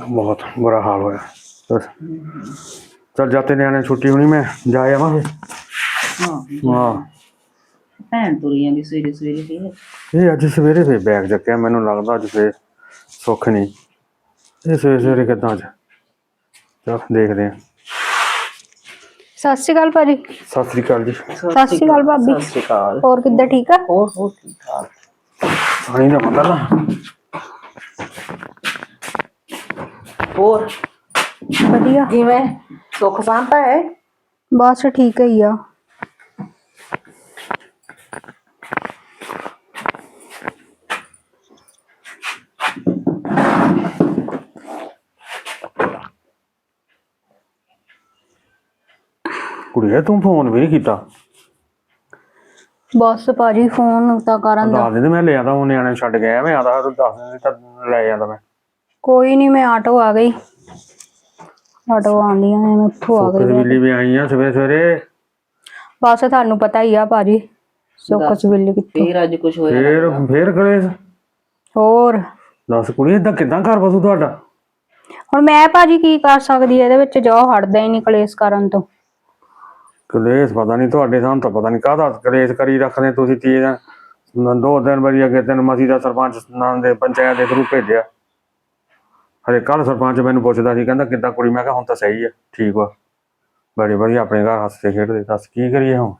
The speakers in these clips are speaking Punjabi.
ਬਹੁਤ ਬੁਰਾ ਹਾਲ ਹੋਇਆ। ਬਸ। ਚਲ ਜਾਤੇ ਨਿਆਣੇ ਛੁੱਟੀ ਹੋਣੀ ਮੈਂ ਜਾ ਆਵਾਂ ਫਿਰ ਹਾਂ। ਹਾਂ। ਭੈਣ ਤੁਰੀਆਂ ਦੀ ਸਵੇਰੇ ਸਵੇਰੇ ਫੇਰ। ਇਹ ਅੱਜ ਸਵੇਰੇ ਫੇ ਬੈਗ ਚੱਕਿਆ ਮੈਨੂੰ ਲੱਗਦਾ ਅੱਜ ਫੇ ਸੁੱਖ ਨਹੀਂ ਇਹ ਸਵੇਰੇ ਸਵੇਰੇ ਕਿੱਦਾਂ ਅੱਜ? ਚਲ ਦੇਖਦੇ ਆ। ਸਤਿ ਸ਼੍ਰੀ ਅਕਾਲ ਭਾਜੀ। ਸਤਿ ਸ੍ਰੀ ਅਕਾਲ ਜੀ। ਸਤਿ ਸ਼੍ਰੀ ਅਕਾਲ ਭਾਬੀ। ਸਤਿ ਸ਼੍ਰੀ ਅਕਾਲ। ਹੋਰ ਕਿੱਦਾਂ ਠੀਕ ਆ? ਹੋਰ ਹੋਰ ਠੀਕ ਠਾਕ। ਪਾਣੀ ਦਾ ਪਤਾ ਨਾ ਹੋਰ? ਵਧੀਆ। ਕਿਵੇਂ? ਸੁੱਖ ਸਾਂਤਾ ਹੈ? ਬਸ ਠੀਕ ਹੀ ਆ। ਕੁੜੀਏ ਤੂੰ ਫੋਨ ਵੀ ਨਹੀਂ ਕੀਤਾ? ਬਸ ਭਾਜੀ ਫੋਨ ਤਾਂ ਕਰਨ ਦਾ। ਦੱਸ ਦਿੰਦੇ ਮੈਂ ਲੈ ਆਂਦਾ ਉਹ ਨਿਆਣੇ ਛੱਡ ਗਿਆ ਮੈਂ ਆਦਾ ਤੂੰ ਦੱਸ ਦਿੰਦੇ ਤਾਂ ਲੈ ਜਾਂਦਾ ਮੈਂ। ਕੋਈ ਨਹੀਂ ਮੈਂ ਆਟੋ ਆ ਗਈ। ਆਟੋ ਆਉਂਦੀਆਂ ਨੇ ਮੈਂ ਉੱਥੋਂ ਆ ਸੁੱਖ ਗਈ। ਸਵੇਲੀ ਵੀ ਆਈ ਆ ਸਵੇਰੇ ਸਵੇਰੇ ਬਸ ਤੁਹਾਨੂੰ ਪਤਾ ਹੀ ਆ ਭਾਜੀ ਸੁੱਖ। ਸਵੇਲੇ ਕਿੱਥੋਂ। ਫੇਰ ਅੱਜ ਕੁਝ ਹੋਇਆ ਫੇਰ ਫੇਰ ਕਲੇਸ਼? ਹੋਰ? ਦੱਸ ਕੁੜੀ ਇਦਾਂ ਕਿਦਾਂ ਘਰ ਬਸੂ ਤੁਹਾਡਾ? ਹੁਣ ਮੈਂ ਭਾਜੀ ਕੀ ਕਰ ਸਕਦੀ ਇਹਦੇ ਵਿੱਚ ਜੋ ਹਟਦਾ ਹੀ ਨਹੀਂ ਕਲੇਸ਼ ਕਰਨ ਤੋਂ। ਕਲੇਸ਼ ਪਤਾ ਨਹੀਂ ਤੁਹਾਡੇ ਸਾਨੂੰ ਤਾਂ ਪਤਾ ਨਹੀਂ ਕਾਹਦਾ ਕਲੇਸ਼ ਕਰੀ ਰੱਖਦੇ ਤੁਸੀਂ ਤੀਏ ਦਿਨ। ਦੋ ਦਿਨ ਵਾਰੀ ਅੱਗੇ ਤਿੰਨ ਮਸੀ ਦਾ ਸਰਪੰਚ ਨਾਂ ਦੇ ਪੰਚਾਇਤ ਦੇ ਥਰੂ ਭੇਜਿਆ। ਹਰੇ ਕੱਲ ਸਰਪੰਚ ਮੈਨੂੰ ਪੁੱਛਦਾ ਸੀ ਕਹਿੰਦਾ ਕਿੱਦਾਂ ਕੁੜੀ? ਮੈਂ ਕਿਹਾ ਹੁਣ ਤਾਂ ਸਹੀ ਹੈ ਠੀਕ ਵਾ। ਬੜੀ ਵਧੀਆ ਆਪਣੇ ਘਰ ਹੱਸਦੇ ਖੇਡਦੇ ਦੱਸ ਕੀ ਕਰੀਏ ਹੁਣ?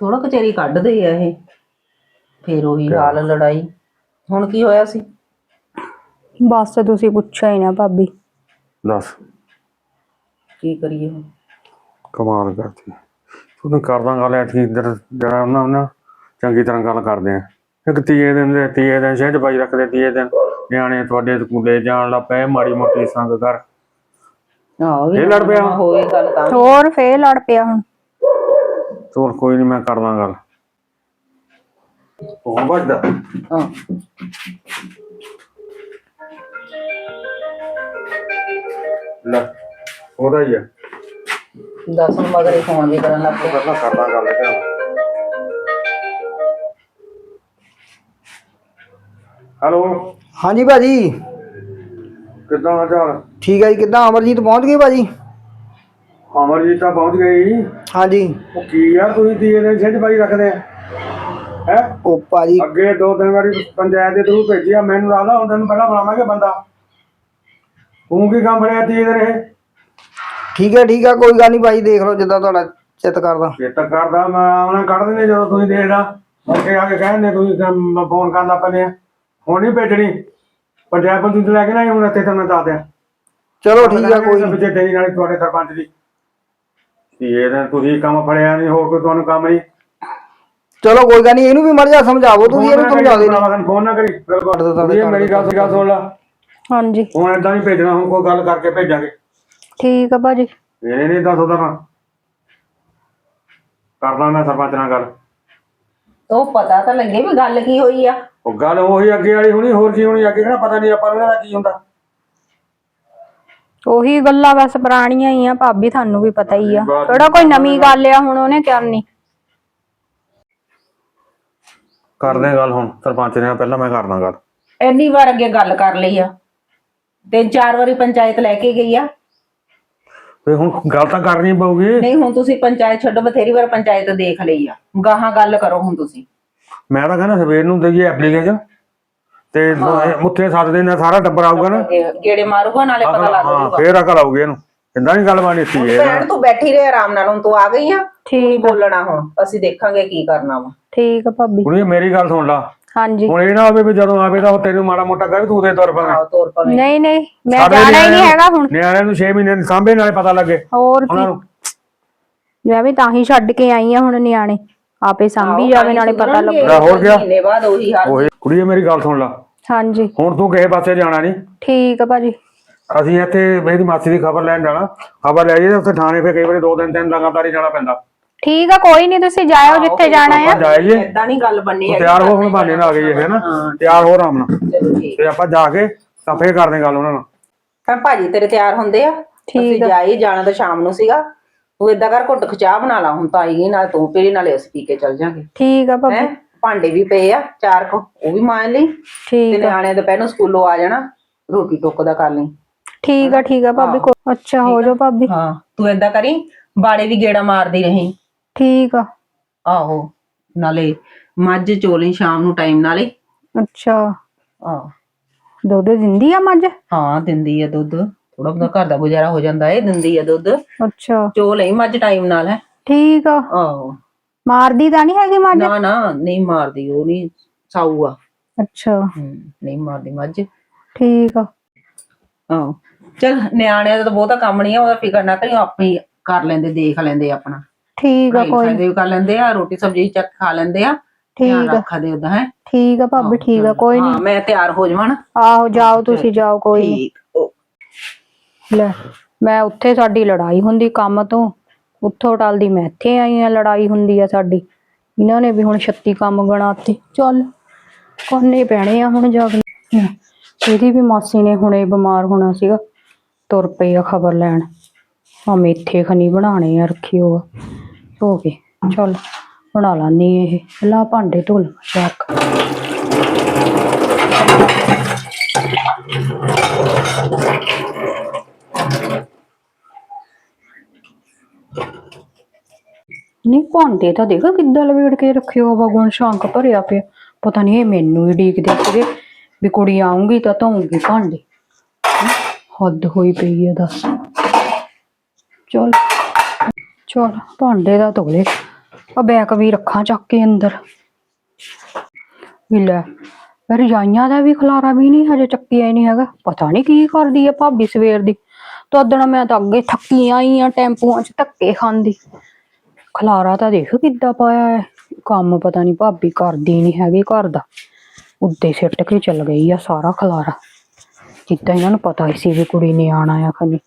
ਥੋੜਾ ਕਚੇਰੀ ਕੱਢਦੇ ਆ ਇਹ। ਫੇਰ ਉਹੀ ਹਾਲ ਲੜਾਈ। ਹੁਣ ਕੀ ਹੋਇਆ ਸੀ? ਬਸ ਤੁਸੀਂ ਪੁੱਛਿਆ ਹੀ ਨਾ ਭਾਬੀ। ਦੱਸ। ਕੀ ਕਰੀਏ ਹੁਣ? ਕਮਾਲ ਕਰਦੀ ਤੂੰ ਕਰਦਾ ਗੱਲ ਐ ਠੀਕ ਜਿਹੜਾ ਜਿਹੜਾ ਉਹਨਾਂ ਉਹਨਾਂ ਚੰਗੀ ਤਰ੍ਹਾਂ ਗੱਲ ਕਰਦੇ ਆ। ਇੱਕ ਤੀਏ ਦਿਨ ਦੇ ਤੀਏ ਦਿਨ ਸ਼ਹਿਜ ਬਾਈ ਰੱਖਦੇ ਤੀਏ ਦਿਨ। ਨਿਆਣੇ ਤੁਹਾਡੇ ਸਕੂਲੇ ਜਾਣ ਲੱਗ ਪਏ ਮਾੜੀ ਮੋਟੀ ਸੰਗ ਕਰ। ਆਹੋ ਇਹ ਲੜ ਪਿਆ? ਹੋਏ ਗੱਲ ਤਾਂ। ਹੋਰ ਫੇਰ ਲੜ ਪਿਆ ਹੁਣ। ਚਲ ਕੋਈ ਨਹੀਂ ਮੈਂ ਕਰਦਾ ਗੱਲ। ਉਹ ਵੱਜਦਾ ਹਾਂ। ਲੈ ਉਹਦਾ ਹੀ ਆ। ਦੱਸ ਨੂੰ ਮਗਰ ਇਹ ਫੋਨ ਵੀ ਕਰਨ ਲੱਗ ਪਿਆ ਪਹਿਲਾਂ ਕਰਦਾ ਗੱਲ ਕਿਆ ਹੈਲੋ। ਹਾਂਜੀ ਭਾਜੀ। ਕਿੱਦਾਂ ਹਾਲ ਚਾਲ? ਠੀਕ ਹੈ ਜੀ ਕਿੱਦਾਂ? ਅਮਰਜੀਤ ਪਹੁੰਚ ਗਏ ਭਾਜੀ? ਅਮਰਜੀਤ ਤਾਂ ਪਹੁੰਚ ਗਈ ਹਾਂਜੀ। ਉਹ ਕੀ ਆ ਤੁਸੀਂ ਦਿਨ ਸ਼ਹਿਜ ਬਾਈ ਰੱਖਦੇ ਆ। ਹੈ? ਉਹ ਭਾਜੀ ਅੱਗੇ ਦੋ ਤਿੰਨ ਵਾਰੀ ਪੰਚਾਇਤ ਦੇ ਥਰੂ ਭੇਜਿਆ ਮੈਨੂੰ ਲੱਗਦਾ ਹੁਣ ਤੈਨੂੰ ਪਹਿਲਾਂ ਬੁਲਾਵਾਂਗੇ ਬੰਦਾ। ਤੂੰ ਕੀ ਕੰਮ ਫੜਿਆ ਦਿਨ ਇਹ ਠੀਕ ਹੈ ਠੀਕ ਹੈ ਕੋਈ ਗੱਲ ਨਹੀਂ ਭਾਜੀ ਦੇਖ ਲਓ ਜਿੱਦਾਂ ਤੁਹਾਡਾ ਚਿੱਤ ਕਰਦਾ। ਇਹ ਤਾਂ ਕਰਦਾ ਮੈਂ ਆਉਣਾ ਕੱਢ ਦਿੰਦੇ ਜਦੋਂ ਤੁਸੀਂ ਦੇਖਦਾ ਅੱਗੇ ਆ ਕੇ ਕਹਿੰਦੇ ਤੁਸੀਂ ਫੋਨ ਕਰਨਾ ਪੈਂਦੇ ਆ। ਹੁਣ ਨਹੀਂ ਭੇਜਣੀ। ਪੰਚਾਇਤ ਪੰਚਾਇਤ ਲੈ ਕੇ ਨਾ ਆਈ, ਹੁਣ ਇੱਥੇ ਤਾਂ ਮੈਂ ਦੱਸ ਦਿਆਂ। ਚਲੋ ਠੀਕ ਹੈ ਕੋਈ ਨੀ। ਵਿੱਚ ਤੇਰੀ ਨਾਲ ਤੁਹਾਡੇ ਸਰਪੰਚ ਦੀ। ਤੀਏ ਦਿਨ ਤੁਸੀਂ ਕੰਮ ਫੜਿਆ ਨਹੀਂ ਹੋਰ ਕੋਈ ਤੁਹਾਨੂੰ ਕੰਮ ਨਹੀਂ ਚਲੋ ਕੋਈ ਗੱਲ ਨਹੀਂ ਇਹਨੂੰ ਵੀ ਜਾ ਸਮਝਾਵੋ ਤੁਸੀਂ ਇਹਨੂੰ ਨਹੀਂ ਨਹੀਂ ਫੋਨ ਨਾ ਕਰੀ। ਬਿਲਕੁਲ ਕਰ ਦਿੱਤਾ ਇਹ ਮੇਰੀ ਗੱਲ ਗੱਲ ਸੁਣ ਲਾ। ਹਾਂਜੀ। ਹੁਣ ਏਦਾਂ ਨਹੀਂ ਭੇਜਣਾ ਹੁਣ ਕੋਈ ਗੱਲ ਕਰਕੇ ਭੇਜਾਂਗੇ। ਠੀਕ ਆ ਭਾਜੀ। ਇਹ ਨਹੀਂ ਦੱਸ ਉਹਦਾ ਨਾ ਕਰਦਾ ਮੈਂ ਸਰਪੰਚ ਨਾਲ ਗੱਲ। ਉਹ ਪਤਾ ਤਾਂ ਲੱਗੇ ਵੀ ਗੱਲ ਕੀ ਹੋਈ ਆ। ਉਹ ਗੱਲ ਉਹੀ ਅੱਗੇ ਵਾਲੀ ਹੋਣੀ ਹੋਰ ਕੀ ਹੋਣੀ ਅੱਗੇ ਕਿਹੜਾ ਪਤਾ ਨਹੀਂ ਆਪਾਂ ਨੂੰ ਇਹਦਾ ਕੀ ਹੁੰਦਾ। ਉਹੀ ਗੱਲਾਂ ਬਸ ਪੁਰਾਣੀਆਂ ਹੀ ਆ ਭਾਬੀ ਤੁਹਾਨੂੰ ਵੀ ਪਤਾ ਹੀ ਆ। ਕਿਹੜਾ ਕੋਈ ਨਵੀਂ ਗੱਲ ਆ ਹੁਣ ਉਹਨੇ ਕਰਨੀ ਕਰਦੇ ਗੱਲ ਹੁਣ ਸਰਪੰਚ ਨੇ ਪਹਿਲਾਂ ਮੈਂ ਕਰਦਾ ਗੱਲ। ਇੰਨੀ ਵਾਰ ਅੱਗੇ ਗੱਲ ਕਰ ਲਈ ਆ ਤਿੰਨ ਚਾਰ ਵਾਰੀ ਪੰਚਾਇਤ ਲੈ ਕੇ ਗਈ ਆ। ਤੇ ਹੁਣ ਗੱਲ ਤਾਂ ਕਰਨੀ ਪਊਗੀ। ਨਹੀਂ ਹੁਣ ਤੁਸੀਂ ਪੰਚਾਇਤ ਛੱਡੋ ਬਥੇਰੀ ਵਾਰ ਪੰਚਾਇਤ ਦੇਖ ਲਈ ਆ। ਗਾਹਾਂ ਗੱਲ ਕਰੋ ਹੁਣ ਤੁਸੀਂ। ਮੈਂ ਤਾਂ ਕਹਿੰਦਾ ਸਵੇਰ ਨੂੰ ਦੇਈਏ ਐਪਲੀਕੇਸ਼ਨ ਤੇ ਮੁੱਥੇ ਸੱਦ ਦੇਣਾ ਸਾਰਾ ਟੱਬਰ ਆਊਗਾ ਨਾ। ਇਹ ਗੇੜੇ ਮਾਰੂਗਾ ਨਾਲੇ ਪਤਾ ਲੱਗ ਹਾਂ ਜਾਊਗਾ ਫੇਰ ਅਕਲ ਆਊਗੀ ਇਹਨੂੰ। ਇਦਾਂ ਨਹੀਂ ਗੱਲ ਬਾਣੀ ਸੀ ਇਹ ਭੈਣ ਤੂੰ ਬੈਠੀ ਰਹੇ ਆਰਾਮ ਨਾਲ ਹੁਣ ਤੂੰ ਆ ਗਈ ਆ। ਠੀਕ ਆ। ਬੋਲਣਾ ਹੁਣ ਅਸੀਂ ਦੇਖਾਂਗੇ ਕੀ ਕਰਨਾ ਵਾ। ਠੀਕ ਆ ਭਾਬੀ। ਕੁੜੀ ਮੇਰੀ ਗੱਲ ਸੁਣ ਲਾ। ਹਾਂਜੀ। ਹੁਣ ਇਹ ਨਾ ਹੋਵੇ ਵੀ ਜਦੋਂ ਆਵੇ ਤਾਂ ਉਹ ਤੈਨੂੰ ਮਾੜਾ ਮੋਟਾ ਕਹੇ ਤੂੰ ਦੇ ਤੁਰ ਪਵੇਂ। ਆਓ ਤੋਰ ਪਵੇ। ਨਹੀਂ ਨਹੀਂ ਮੈਂ ਜਾਣਾ ਹੀ ਨਹੀਂ ਹੈਗਾ ਹੁਣ। ਨਿਆਣਿਆਂ ਨੂੰ 6 ਮਹੀਨੇ ਦੇ ਸਾਂਭੇ ਨਾਲੇ ਪਤਾ ਲੱਗੇ। ਹੋਰ ਉਹਨਾਂ ਕੀ। ਨੂੰ ਮੈਂ ਵੀ ਤਾਂ ਹੀ ਛੱਡ ਕੇ ਆਈ ਆ ਹੁਣ ਨਿਆਣੇ। ਆਪੇ ਸਾਂਭੀ ਜਾਵੇ ਨਾਲੇ ਪਤਾ ਲੱਗ। ਲੈ ਹੋਰ ਗਿਆ? ਮਹੀਨੇ ਬਾਅਦ ਉਹੀ ਹਾਲ। ਓਏ ਕੁੜੀਏ ਮੇਰੀ ਗੱਲ ਸੁਣ ਲਾ। ਹਾਂਜੀ। ਹੁਣ ਤੂੰ ਕਿਸੇ ਪਾਸੇ ਜਾਣਾ ਨਹੀਂ ਠੀਕ ਆ ਭਾਜੀ। ਅਸੀਂ ਇੱਥੇ ਮੇਰੀ ਮਾਸੀ ਦੀ ਖਬਰ ਲੈਣ ਜਾਣਾ। ਖਬਰ ਲੈ ਜਾਈਏ ਉੱਥੇ ਥਾਣੇ ਫੇ ਕਈ ਵਾਰੀ ਦੋ ਦਿਨ ਤਿੰਨ ਲਗਾਤਾਰ ਹੀ ਜਾਣਾ ਪੈਂਦਾ। ਠੀਕ ਆ ਕੋਈ ਨਹੀਂ ਤੁਸੀਂ ਜਾਇਓ ਜਿੱਥੇ ਜਾਣਾ ਆ। ਆਪਾਂ ਜਾਈਏ। ਏਦਾਂ ਨਹੀਂ ਗੱਲ ਬੰਨੀ ਤੂੰ ਤਿਆਰ ਹੋ ਹੁਣ ਬਹਾਨੇ ਨਾਲ ਆ ਗਈ ਹੈ ਨਾ ਤਿਆਰ ਹੋ ਆਰਾਮ ਨਾਲ। ਚਲੋ ਠੀਕ। ਤੇ ਆਪਾਂ ਜਾ ਕੇ ਤਾਂ ਫੇਰ ਕਰਦੇ ਗੱਲ ਉਹਨਾਂ ਨਾਲ। ਤਾਂ ਭਾਜੀ ਤੇਰੇ ਤਿਆਰ ਹੁੰਦੇ ਆ। ਅਸੀਂ ਜਾਈ ਜਾਣਾ ਤਾਂ ਸ਼ਾਮ ਨੂੰ ਸੀਗਾ। ਤੂੰ ਏਦਾਂ ਕਰ ਘੁੱਟ ਖਚਾਹ ਬਣਾ ਲਾ ਹੁਣ ਤਾਂ ਆਈ ਨਾਲ ਤੂੰ ਪੀੜੀ ਨਾਲੇ ਅਸੀਂ ਪੀ ਕੇ ਚੱਲ ਜਾਾਂਗੇ। ਠੀਕ ਆ ਭਾਬੀ। ਹੈ? ਭਾਂਡੇ ਵੀ ਪਏ ਆ ਚਾਰ ਕੁ ਉਹ ਵੀ ਮਾਂ ਲਈ। ਤੇ ਠੀਕ ਆ। ਨਿਆਣਿਆਂ ਦੇ ਪਹਿਲੋਂ ਸਕੂਲੋਂ ਆ ਜਾਣਾ ਰੋਟੀ ਟੁੱਕ ਦਾ ਕਰ ਲਈ। ਠੀਕ ਆ ਠੀਕ ਆ ਭਾਬੀ ਕੋ ਅੱਛਾ ਹੋ ਜਾਓ ਭਾਬੀ। ਹਾਂ ਤੂੰ ਏਦਾਂ ਕਰੀ ਬਾੜੇ ਵੀ ਗੇੜਾ ਮਾਰਦੀ ਰਹੀਂ। ਠੀਕ ਆ। ਆਹੋ ਨਾਲੇ ਮੱਝ ਚੋਲੀ ਸ਼ਾਮ ਨੂੰ ਟਾਈਮ ਨਾਲੇ। ਅੱਛਾ। ਆਹ। ਦੁੱਧ ਦਿੰਦੀ ਆ ਮੱਝ? ਹਾਂ ਦਿੰਦੀ ਆ ਦੁੱਧ। ਥੋੜਾ ਬਹੁਤਾ ਘਰ ਦਾ ਗੁਜ਼ਾਰਾ ਹੋ ਜਾਂਦਾ ਏ ਦਿੰਦੀ ਆ ਦੁੱਧ। ਅੱਛਾ। ਚੋ ਲਈ ਮੱਝ ਟਾਈਮ ਨਾਲ ਹੈ। ਠੀਕ ਆ। ਆਹੋ। ਮਾਰਦੀ ਤਾਂ ਨਹੀਂ ਹੈਗੀ ਮੱਝ? ਨਾ ਨਾ ਨਹੀਂ ਮਾਰਦੀ ਉਹ ਨਹੀਂ ਸਾਊ ਆ। ਅੱਛਾ। ਨਹੀਂ ਮਾਰਦੀ ਮੱਝ। ਠੀਕ ਆ। ਆਹੋ। ਚਲ ਨਿਆਣਿਆਂ ਦਾ ਤਾਂ ਬਹੁਤਾ ਕੰਮ ਨਹੀਂ ਆ ਉਹਦਾ ਫਿਕਰ ਨਾ ਕਰੀ ਉਹ ਆਪੇ ਹੀ ਕਰ ਲੈਂਦੇ ਦੇਖ ਲੈਂਦੇ ਆਪਣਾ। ਠੀਕ ਆ ਕੋਈ ਵੀ ਕਰ ਲੈਂਦੇ ਆ ਰੋਟੀ ਸਬਜ਼ੀ ਚੱਕ ਖਾ ਲੈਂਦੇ ਆ ਧਿਆਨ ਠੀਕ ਆ। ਰੱਖਦੇ ਉਹਦਾ ਹੈ। ਠੀਕ ਆ ਭਾਬੀ ਠੀਕ ਆ ਕੋਈ ਨਹੀਂ। ਮੈਂ ਤਿਆਰ ਹੋ ਜਾਵਾਂ ਨਾ। ਆਹੋ ਜਾਓ ਤੁਸੀਂ ਜਾਓ ਕੋਈ ਨੀ ਠੀਕ। ਲੈ, ਮੈਂ ਉੱਥੇ ਸਾਡੀ ਲੜਾਈ ਹੁੰਦੀ ਕੰਮ ਤੋਂ। ਉੱਥੋਂ ਟਲਦੀ, ਮੈਂ ਇੱਥੇ ਆਈ ਆ ਲੜਾਈ ਹੁੰਦੀ ਆ ਸਾਡੀ। ਇਹਨਾਂ ਨੇ ਵੀ ਹੁਣ 36 ਕੰਮ ਗਣਾਤੇ। ਚੱਲ, ਕਰਨੇ ਪੈਣੇ ਆ ਹੁਣ ਜਾ ਇਹਦੀ ਵੀ ਮਾਸੀ ਨੇ ਹੁਣੇ ਬਿਮਾਰ ਹੋਣਾ ਸੀਗਾ। ਤੁਰ ਪਈ ਆ ਖਬਰ ਲੈਣ। ਆ ਮੇਥੇ ਖਨੀ ਬਣਾਣੇ ਆ, ਰੱਖੀ ਹੋਆ ਧੋ ਕੇ ਚੱਲ, ਬਣਾ ਲਾਨੀ ਇਹ। ਲਾ ਭਾਂਡੇ ਧੋ ਲਵਾਂ ਚੱਕ ਨਹੀਂ ਭਾਂਡੇ ਤਾਂ ਦੇਖੋ ਕਿੱਦਾਂ ਲਵੇੜ ਕੇ ਰੱਖਿਓ ਭਗਵਾਨ ਸ਼ਾਂਕ ਭਰਿਆ ਪਿਆ। ਪਤਾ ਨਹੀਂ ਇਹ ਮੈਨੂੰ ਹੀ ਡੀਕਦੇ ਸੀਗੇ ਵੀ ਕੁੜੀ ਆਉਂਗੀ ਤਾਂ ਧੋਊਂਗੀ ਭਾਂਡੇ। ਹੱਦ ਹੋਈ ਪਈ ਹੈ ਦੱਸ। ਚਲ। ਚਲ, ਭਾਂਡੇ ਦਾ ਧੋਲੇ। ਆ ਬੈਗ ਵੀ ਰੱਖਾਂ ਚੱਕ ਕੇ ਅੰਦਰ। ਵੀ ਲੈ, ਰਜਾਈਆਂ ਦਾ ਵੀ ਖਲਾਰਾ ਵੀ ਨਹੀਂ ਹਜੇ ਚੱਕਿਆ ਹੀ ਨਹੀਂ ਹੈਗਾ। ਪਤਾ ਨਹੀਂ ਕੀ ਕਰਦੀ ਆ ਭਾਬੀ ਸਵੇਰ ਦੀ। ਤਦੋਂ ਮੈਂ ਤਾਂ ਅੱਗੇ ਥੱਕੀ ਆਈ ਆ, ਟੈਂਪੂਆਂ 'ਚ ਧੱਕੇ ਖਾਂਦੀ। ਖਲਾਰਾ ਤਾਂ ਦੇਖ ਕਿੱਦਾਂ ਪਾਇਆ ਹੈ। ਕੰਮ ਪਤਾ ਨਹੀਂ ਭਾਬੀ ਕਰਦੀ ਨਹੀਂ ਹੈਗੀ ਘਰ ਦਾ। ਉੱਤੇ ਸਿੱਟ ਕੇ ਚੱਲ ਗਈ ਆ ਸਾਰਾ ਖਲਾਰਾ। ਜਿੱਦਾਂ ਇਹਨਾਂ ਨੂੰ ਪਤਾ ਹੀ ਸੀ ਵੀ ਕੁੜੀ ਨੇ ਆਣਾ ਆ ਖਨੀ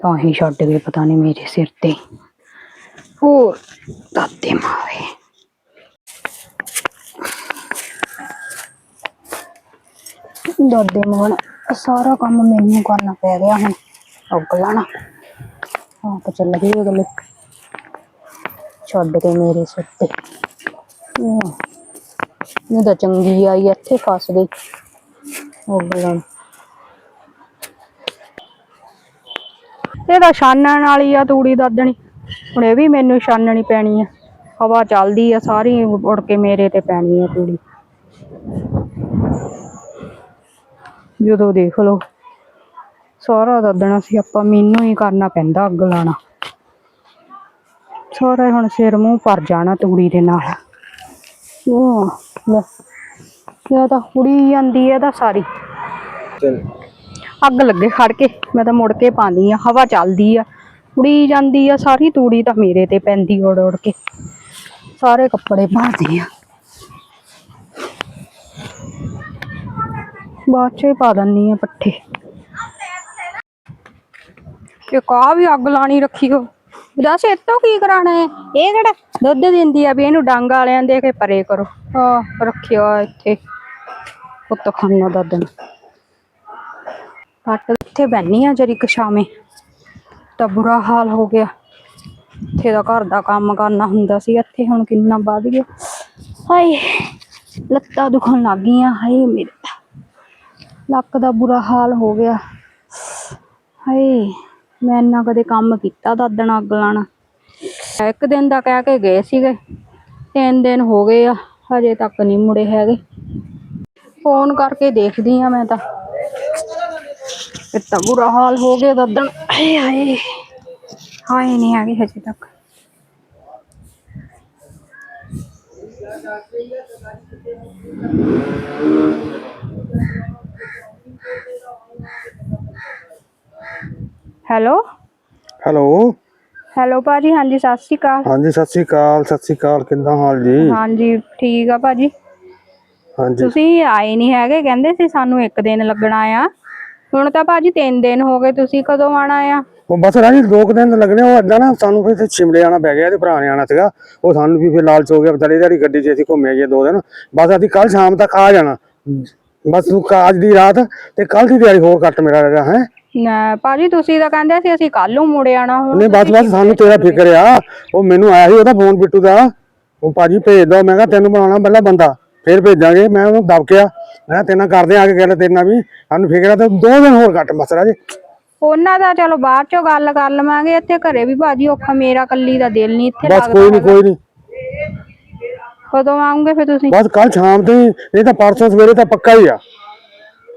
ਤਾਂ ਹੀ ਛੱਡ ਗਏ ਪਤਾ ਨਹੀਂ ਮੇਰੇ ਸਿਰ ਤੇ। ਹੋਰ ਦਾਤੇ ਮਾਰੇ ਦਾਦੇ ਮਾਣ ਸਾਰਾ ਕੰਮ ਮੈਨੂੰ ਕਰਨਾ ਪੈ ਗਿਆ ਹੁਣ। ਅਗਲਾ ਨਾ ਆਪ ਚੱਲ ਗਈ ਅਗਲੇ। ਛੱਡ ਕੇ ਮੇਰੇ ਸਿਰ ਤੇ। ਇਹ ਤਾਂ ਚੰਗੀ ਆਈ ਇੱਥੇ ਫਸ ਗਈ। ਅਗਲਾ ਇਹ ਤਾਂ ਛਾਨਣ ਵਾਲੀ ਆ ਤੂੜੀ ਦਾਦਣੀ। ਹੁਣ ਇਹ ਵੀ ਮੈਨੂੰ ਛਾਨਣੀ ਪੈਣੀ ਆ। ਹਵਾ ਚੱਲਦੀ ਆ, ਸਾਰੀ ਉੜ ਕੇ ਮੇਰੇ ਤੇ ਪੈਣੀ ਆ ਤੂੜੀ। ਜਦੋਂ ਦੇਖ ਲਓ, ਸਾਰਾ ਦਾਦਣਾ ਸੀ, ਆਪਾਂ ਮੈਨੂੰ ਹੀ ਕਰਨਾ ਪੈਂਦਾ ਅੱਗ ਲਾਣਾ ਸਾਰਾ ਹੁਣ ਸਿਰ ਮੂੰਹ ਭਰ ਜਾਣਾ ਤੂੜੀ ਦੇ ਨਾਲ। ਉਹ ਲੈ ਇਹ ਤਾਂ ਉੜੀ ਜਾਂਦੀ ਹੈ ਤਾਂ ਸਾਰੀ। ਅੱਗ ਲੱਗੇ ਖੜ ਕੇ ਮੈਂ ਤਾਂ ਮੁੜ ਕੇ ਪਾਉਂਦੀ ਆ ਹਵਾ ਚੱਲਦੀ ਆ। ਉੜੀ ਜਾਂਦੀ ਆ ਸਾਰੀ ਤੂੜੀ ਤਾਂ ਮੇਰੇ ਤੇ ਪੈਂਦੀ ਉੜ ਉੜ ਕੇ। ਸਾਰੇ ਕੱਪੜੇ ਭਾਂਦੇ ਆ। ਬਾਅਦ ਚ ਪਾ ਦਿੰਨੀ ਆ ਪੱਠੇ। ਇਹ ਕਾ ਵੀ ਅੱਗ ਲਾਣੀ ਰੱਖੀ ਹੋ ਦੱਸ ਇਤੋਂ ਕੀ ਕਰਾਣਾ ਹੈ? ਇਹ ਕਿਹੜਾ ਦੁੱਧ ਦਿੰਦੀ ਆ ਵੀ ਇਹਨੂੰ ਡੰਗ ਵਾਲਿਆਂ ਦੇ ਕੇ ਪਰੇ ਕਰੋ। ਆ ਰੱਖਿਆ ਇੱਥੇ। ਪੁੱਤ ਖਾਨਾ ਦਾਦਨ ਪੱਟ ਇੱਥੇ ਬੈਣੀ ਆ ਜਰੀ ਕਸ਼ਾਵੇਂ ਤਾਂ ਬੁਰਾ ਹਾਲ ਹੋ ਗਿਆ। ਇੱਥੇ ਦਾ ਘਰ ਦਾ ਕੰਮ ਕਰਨਾ ਹੁੰਦਾ ਸੀ। ਇੱਥੇ ਹੁਣ ਕਿੰਨਾ ਵੱਧ ਗਿਆ। ਹਾਏ ਲੱਤਾਂ ਦੁਖਣ ਲੱਗ ਗਈਆਂ। ਹਾਏ ਮੇਰੇ ਲੱਕ ਦਾ ਬੁਰਾ ਹਾਲ ਹੋ ਗਿਆ। ਹਾਏ। ਮੈਂ ਇੰਨਾ ਕਦੇ ਕੰਮ ਕੀਤਾ ਦਾਦਣਾ ਅੱਗ ਲਾਣਾ ਇੱਕ ਦਿਨ ਦਾ ਕਹਿ ਕੇ ਗਏ ਸੀਗੇ, ਤਿੰਨ ਦਿਨ ਹੋ ਗਏ ਆ, ਹਜੇ ਤੱਕ ਨਹੀਂ ਮੁੜੇ ਹੈਗੇ। ਫੋਨ ਕਰਕੇ ਦੇਖਦੀ ਆ ਮੈਂ ਤਾਂ। ਇੱਤਾ ਬੁਰਾ ਹਾਲ ਹੋ ਗਿਆ ਦਾਦਣ ਆਏ ਹਾਏ ਹਾਏ ਨਹੀਂ ਹੈਗੇ ਹਜੇ ਤੱਕ। ਹੈਲੋ? ਹੈਲੋ? ਹੈਲੋ ਭਾਜੀ ਹਾਂਜੀ ਸਤਿ ਸ਼੍ਰੀ ਅਕਾਲ। ਹਾਂਜੀ ਸਤਿ ਸ੍ਰੀ ਅਕਾਲ ਸਤਿ ਸ੍ਰੀ ਅਕਾਲ ਕਿੱਦਾਂ ਹਾਲ ਜੀ? ਹਾਂਜੀ ਠੀਕ ਆ ਭਾਜੀ। ਹਾਂਜੀ। ਤੁਸੀਂ ਆਏ ਨਹੀਂ ਹੈਗੇ ਕਹਿੰਦੇ ਸੀ ਸਾਨੂੰ ਇੱਕ ਦਿਨ ਲੱਗਣਾ ਆ। ਹੁਣ ਤਾਂ ਭਾਜੀ ਤਿੰਨ ਦਿਨ ਹੋ ਗਏ ਤੁਸੀਂ ਕਦੋਂ ਆਣਾ ਆ? ਉਹ ਬਸ ਰਾਜੀ ਦੋ ਕੁ ਦਿਨ ਲੱਗਣੇ ਉਹ ਏਦਾਂ ਨਾ ਸਾਨੂੰ ਫਿਰ ਇੱਥੇ ਸ਼ਿਮਲੇ ਆਣਾ ਪੈ ਗਿਆ ਤੇ ਭਰਾ ਨੇ ਆਣਾ ਸੀਗਾ। ਉਹ ਸਾਨੂੰ ਵੀ ਫਿਰ ਲਾਲਚ ਹੋ ਗਿਆ ਵਿਚਾਰੀ ਦੀ ਗੱਡੀ 'ਚ ਅਸੀਂ ਘੁੰਮੇ ਗਏ ਦੋ ਦਿਨ। ਬਸ ਅਸੀਂ ਕੱਲ ਸ਼ਾਮ ਤੱਕ ਆ ਜਾਣਾ। ਬਸ ਤੂੰ ਅੱਜ ਦੀ ਰਾਤ ਤੇ ਕੱਲ ਦੀ ਤਿਆਰੀ ਹੋਰ ਕੱਟ ਮੇਰਾ ਰਹਿ ਹੈ? ਨਾ ਭਾਜੀ ਤੁਸੀਂ ਤਾਂ ਕਹਿੰਦੇ ਸੀ ਅਸੀਂ ਕੱਲ ਨੂੰ ਮੁੜ ਆਣਾ ਹੁਣ ਨਹੀਂ ਬਸ ਬਸ ਸਾਨੂੰ ਤੇਰਾ ਫਿਕਰ ਆ। ਉਹ ਮੈਨੂੰ ਆਇਆ ਸੀ ਉਹਦਾ ਫੋਨ ਬਿੱਟੂ ਦਾ। ਉਹ ਭਾਜੀ ਭੇਜ ਦੋ ਮੈਂ ਕਿਹਾ ਤੈਨੂੰ ਬਣਾਉਣਾ ਪਹਿਲਾਂ ਬੰਦਾ ਫਿਰ ਭੇਜਾਂਗੇ। ਮੈਂ ਉਹਨੂੰ ਦਬਕਿਆ। ਮੈਂ ਤੇਰੇ ਨਾਲ ਕਰਦੇ ਆ ਕੇ ਗੱਲ ਤੇਰੇ ਨਾਲ ਵੀ। ਸਾਨੂੰ ਫਿਕਰ ਆ ਤੇ ਦੋ ਦਿਨ ਹੋਰ ਘੱਟ ਮਸਰਾ ਜੇ। ਉਹਨਾਂ ਦਾ ਚਲੋ ਬਾਅਦ ਚੋਂ ਗੱਲ ਕਰ ਲਵਾਂਗੇ। ਇੱਥੇ ਘਰੇ ਵੀ ਭਾਜੀ ਔਖਾ ਮੇਰਾ ਕੱਲੀ ਦਾ ਦਿਲ ਨਹੀਂ ਇੱਥੇ ਬਸ ਕੋਈ ਨਹੀਂ ਕੋਈ ਨਹੀਂ ਕਦੋਂ ਆਉਂਗੇ ਫਿਰ ਤੁਸੀਂ? ਬਸ ਕੱਲ ਸ਼ਾਮ ਤੇ ਇਹ ਤਾਂ ਪਰਸੋਂ ਸਵੇਰੇ ਤਾਂ ਪੱਕਾ ਹੀ ਆ।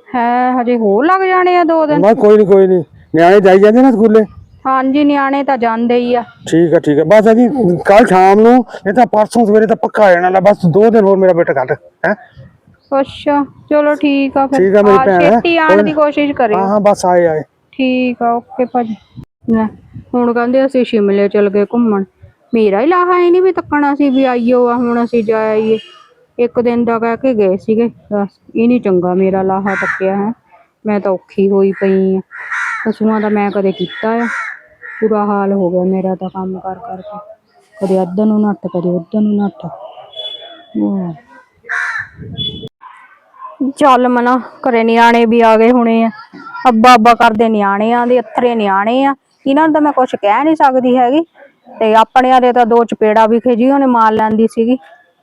ਹੈ ਹਜੇ ਹੋਰ ਲੱਗ ਜਾਣੇ ਆ ਦੋ ਦਿਨ। ਕੋਈ ਨਹੀਂ ਕੋਈ ਨਹੀਂ ਨਿਆਣੇ ਜਾਈ ਜਾਂਦੇ ਨਾ ਸਕੂਲੇ? ਹਾਂਜੀ ਨਿਆਣੇ ਤਾਂ ਜਾਂਦੇ ਹੀ ਆ। ਠੀਕ ਆ ਠੀਕ ਆ। ਬਸ ਅਜੀ ਕੱਲ ਸ਼ਾਮ ਨੂੰ ਇਹ ਤਾਂ ਪਰਸੋਂ ਸਵੇਰੇ ਤਾਂ ਪੱਕਾ ਆ ਜਾਣਾ ਲੈ ਬਸ ਦੋ ਦਿਨ ਹੋਰ ਮੇਰਾ ਬੇਟਾ ਕੱਟ ਹੈ? ਅੱਛਾ ਚਲੋ ਠੀਕ ਆ ਫਿਰ। ਠੀਕ ਆ ਮੇਰੀ। ਛੇਤੀ ਆਉਣ ਦੀ ਕੋਸ਼ਿਸ਼ ਕਰਿਓ। ਹਾਂ ਹਾਂ ਬਸ ਆਏ ਆਏ। ਠੀਕ ਆ ਓਕੇ ਭਾਜੀ। ਲੈ ਹੁਣ ਕਹਿੰਦੇ ਅਸੀਂ ਸ਼ਿਮਲੇ ਚਲ ਗਏ ਘੁੰਮਣ। ਮੇਰਾ ਹੀ ਲਾਹਾ ਹੀ ਨਹੀਂ ਵੀ ਤੱਕਣਾ ਸੀ ਵੀ ਆਈਓ ਆ ਹੁਣ ਅਸੀਂ ਜਾ ਆਈਏ। ਇੱਕ ਦਿਨ ਦਾ ਕਹਿ ਕੇ ਗਏ ਸੀਗੇ ਬਸ ਇਹ ਨਹੀਂ ਚੰਗਾ ਮੇਰਾ ਲਾਹਾ ਤੱਕਿਆ ਹੈ, ਮੈਂ ਤਾਂ ਔਖੀ ਹੋਈ ਪਈ ਆ ਪਸ਼ੂਆਂ ਦਾ ਮੈਂ ਕਦੇ ਕੀਤਾ ਆ, ਬੁਰਾ ਹਾਲ ਹੋ ਗਿਆ ਮੇਰਾ ਤਾਂ ਕੰਮ ਕਰ ਕਰਕੇ ਕਦੇ ਇੱਧਰ ਨੂੰ ਨੱਠ, ਕਦੇ ਉੱਧਰ ਨੂੰ ਨੱਠ। ਚੱਲ ਮਨਾ, ਘਰੇ ਨਿਆਣੇ ਵੀ ਆ ਗਏ ਹੋਣੇ ਆ। ਅੱਬਾ ਅੱਬਾ ਕਰਦੇ ਨਿਆਣੇ ਆ ਦੇ ਅਥਰੇ ਨਿਆਣੇ ਆ। ਇਹਨਾਂ ਨੂੰ ਤਾਂ ਮੈਂ ਕੁਝ ਕਹਿ ਨਹੀਂ ਸਕਦੀ ਹੈਗੀ। ਤੇ ਆਪਣਿਆਂ ਦੇ ਤਾਂ ਦੋ ਚਪੇੜਾ ਵੀ ਖਿਜੀ ਉਹਨੇ ਮਾਰ ਲੈਂਦੀ ਸੀਗੀ।